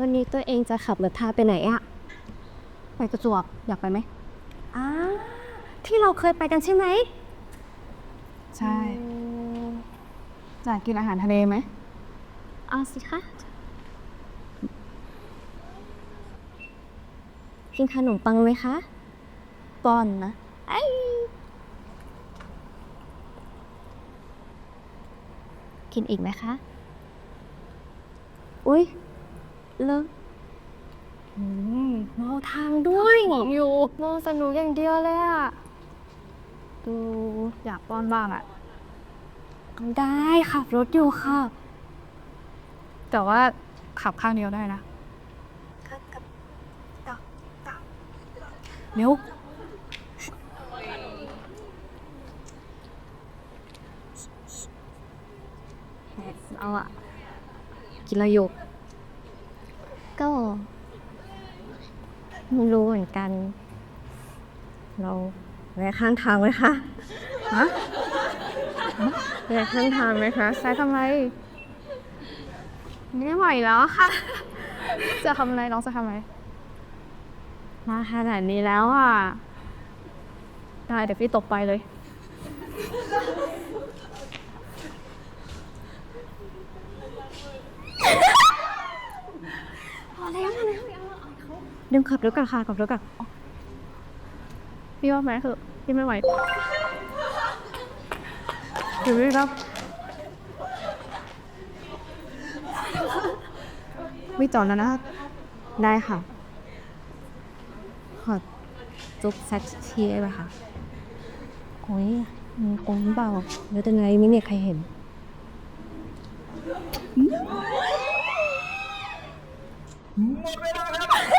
วันนี้ตัวเองจะขับรถทาไปไหนอะไปประจวบอยากไปไหมอ่าที่เราเคยไปกันใช่ไหมใช่อยากกินอาหารทะเลไหมเอาสิคะกินขนมปังไหมคะป้อนนะไอ้กินอีกไหมคะ อุ้ย เลิกอืมมองทางด้วยของอยู่มองสนุกอย่างเดียวเลยอะดูอยากป้อนบ้างอะได้ขับรถอยู่ค่ะ แต่ว่าขับข้างเดียวได้นะเร็วเอาอะกินระยก ก็ไม่รู้เหมือนกัน เราแวะข้างทางไหมคะฮะแวะข้างทางไหมคะใช้ทำไรไม่ไหวแล้วอค่ะ จะทำอะไรน้องจะทำอะไรมาขนาดนี้แล้วอะ ได้เดี๋ยวพี่ตบไปเลย พอแล้วพอแล้วเดิมขับรถกันค่ะขับรถกันพี่ว่าไหมคือพี่ไม่ไหวถือไหมครับไม่จอดแล้วนะ ได้ค่ะ ขอจุ๊บสักทีได้ไหมคะโอ้ยมีคนเปล่าแล้วจะไงไม่มีใครเห็น หมดเวลาครับ